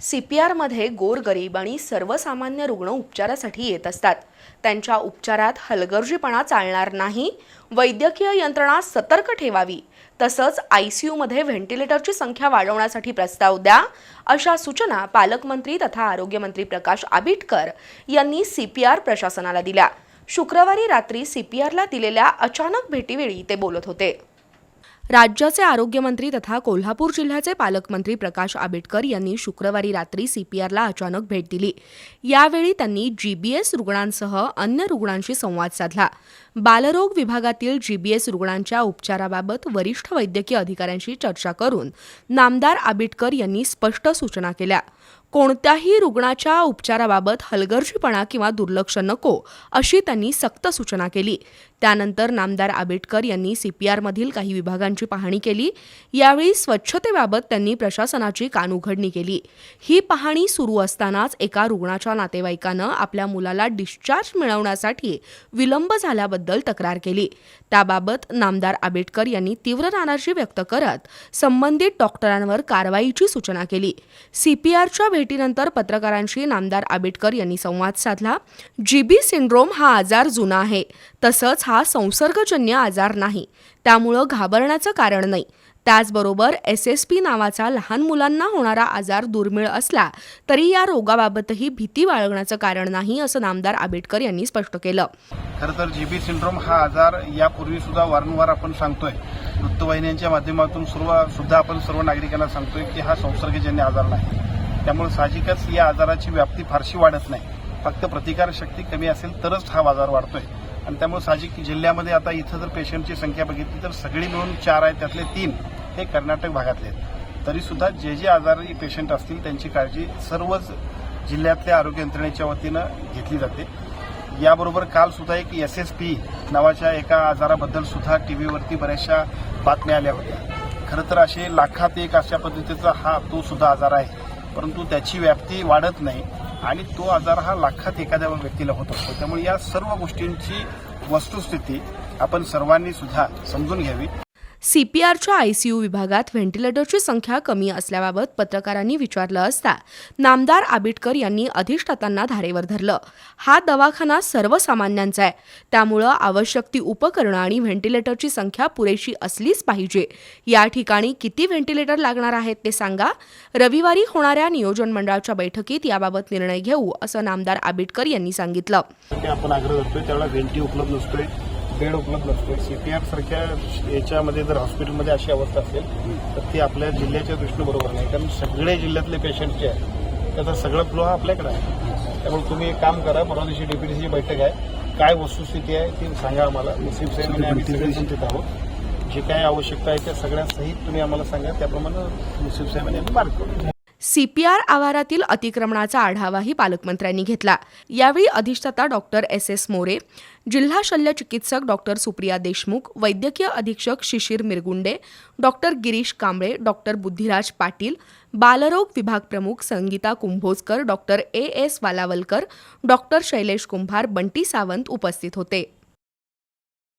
C P आरमध्ये गोरगरीब आणि सर्वसामान्य रुग्ण उपचारासाठी येत असतात. त्यांच्या उपचारात हलगर्जीपणा चालणार नाही वैद्यकीय यंत्रणा सतर्क ठेवावी तसंच आय सी यूमध्ये व्हेंटिलेटरची संख्या वाढवण्यासाठी प्रस्ताव द्या अशा सूचना पालकमंत्री तथा आरोग्यमंत्री प्रकाश आबिटकर यांनी सी पी आर प्रशासनाला दिल्या. शुक्रवारी रात्री सी पी आरला दिलेल्या अचानक भेटीवेळी ते बोलत होते. राज्याचे आरोग्यमंत्री तथा कोल्हापूर जिल्ह्याचे पालकमंत्री प्रकाश आंबेडकर यांनी शुक्रवारी रात्री सीपीआरला अचानक भेट दिली. यावेळी त्यांनी जीबीएस रुग्णांसह अन्य रुग्णांशी संवाद साधला. बालरोग विभागातील जीबीएस रुग्णांच्या उपचाराबाबत वरिष्ठ वैद्यकीय अधिकाऱ्यांशी चर्चा करून नामदार आंबेडकर यांनी स्पष्ट सूचना केल्या. कोणत्याही रुग्णाच्या उपचाराबाबत हलगर्जीपणा किंवा दुर्लक्ष नको अशी त्यांनी सक्त सूचना केली. त्यानंतर नामदार आंबेडकर यांनी सीपीआरमधील काही विभागांची पाहणी केली. यावेळी स्वच्छतेबाबत त्यांनी प्रशासनाची कानउघडणी केली. ही पाहणी सुरू असतानाच एका रुग्णाच्या नातेवाईकानं आपल्या मुलाला डिस्चार्ज मिळवण्यासाठी विलंब झाल्याबद्दल तक्रार केली. त्याबाबत नामदार आंबेडकर यांनी तीव्र नाराजी व्यक्त करत संबंधित डॉक्टरांवर कारवाईची सूचना केली. सीपीआरच्या भेटीनंतर पत्रकारांशी नामदार आबेडकर यांनी संवाद साधला. जीबी सिंड्रोम हा आजार जुना आहे. तसंच हा संसर्गजन्य आजार नाही. त्यामुळं घाबरण्याचं कारण नाही. त्याचबरोबर एस एस पी नावाचा लहान मुलांना होणारा आजार दुर्मिळ असला तरी या रोगाबाबतही भीती बाळगण्याचं कारण नाही असं नामदार आबेडकर यांनी स्पष्ट केलं. खरं तर जीबी सिंड्रोम हा आजार यापूर्वी सुद्धा वारंवार आपण सांगतोय. वृत्तवाहिन्यांच्या माध्यमातून सर्व सुद्धा आपण सर्व नागरिकांना सांगतोय की हा संसर्गजन्य आजार नाही. त्यामुळे साहजिकच या आजाराची व्याप्ती फारशी वाढत नाही. फक्त प्रतिकारशक्ती कमी असेल तरच हा आजार वाढतोय. आणि त्यामुळे साहजिक जिल्ह्यामध्ये आता इथं जर पेशंटची संख्या बघितली तर सगळी मिळून चार आहेत त्यातले तीन हे कर्नाटक भागातले आहेत. तरी सुद्धा जे जे आजारी पेशंट असतील त्यांची काळजी सर्वच जिल्ह्यातल्या आरोग्य यंत्रणेच्या वतीनं घेतली जाते. याबरोबर काल सुद्धा एक एस एस पी नावाच्या एका आजाराबद्दल सुद्धा टीव्हीवरती बऱ्याचशा बातम्या आल्या होत्या. खरं तर असे लाखात एक अशा पद्धतीचा हा तो सुद्धा आजार आहे. परंतु त्याची व्याप्ती वाढत नाही आणि तो आजार हा लाखात एखाद्या व्यक्तीला होत असतो. त्यामुळे या सर्व गोष्टींची वस्तुस्थिती आपण सर्वांनी सुद्धा समजून घ्यावी. सीपीआरच्या आयसीयू विभागात व्हेंटिलेटरची संख्या कमी असल्याबाबत पत्रकारांनी विचारलं असता नामदार आबिटकर यांनी अधिष्ठातांना धारेवर धरलं. हा दवाखाना सर्वसामान्यांचा आहे. त्यामुळं आवश्यक ती उपकरणं आणि व्हेंटिलेटरची संख्या पुरेशी असलीच पाहिजे. या ठिकाणी किती व्हेंटिलेटर लागणार आहेत ते सांगा. रविवारी होणाऱ्या नियोजन मंडळाच्या बैठकीत याबाबत निर्णय घेऊ असं नामदार आबिटकर यांनी सांगितलं. आपण आग्रह करतोय त्यावेळेला व्हेंटी उपलब्ध नसतोय. बेड उपलब्ध नसतोय सीपीआर सारख्या याच्यामध्ये जर हॉस्पिटलमध्ये अशी अवस्था असेल तर ती आपल्या जिल्ह्याच्या दृष्टीने बरोबर नाही. कारण सगळे जिल्ह्यातले पेशंट जे आहेत त्याचा सगळं फ्लो हा आपल्याकडे आहे. त्यामुळे तुम्ही एक काम करा परवा दिवशी डेप्युटीची बैठक आहे. काय वस्तुस्थिती आहे ती सांगा आम्हाला. साहेबांनी आम्ही तिथं आहोत. जे काय आवश्यकता आहे त्या सगळ्या सहित तुम्ही आम्हाला सांगा. त्याप्रमाणे साहेबांनी आम्ही मार्ग करू. सीपीआर आवारातील अतिक्रमणाचा आढावाही पालकमंत्र्यांनी घेतला. यावेळी अधिष्ठाता डॉक्टर एस. एस. मोरे जिल्हा शल्य चिकित्सक डॉक्टर सुप्रिया देशमुख वैद्यकीय अधीक्षक शिशिर मिरगुंडे डॉक्टर गिरीश कांबळे डॉक्टर बुद्धिराज पाटील बालरोग विभाग प्रमुख Sangita Kumbhojkar doctor A. S. Walawalkar doctor Shailesh Kumbhar Bunty Sawant उपस्थित होते.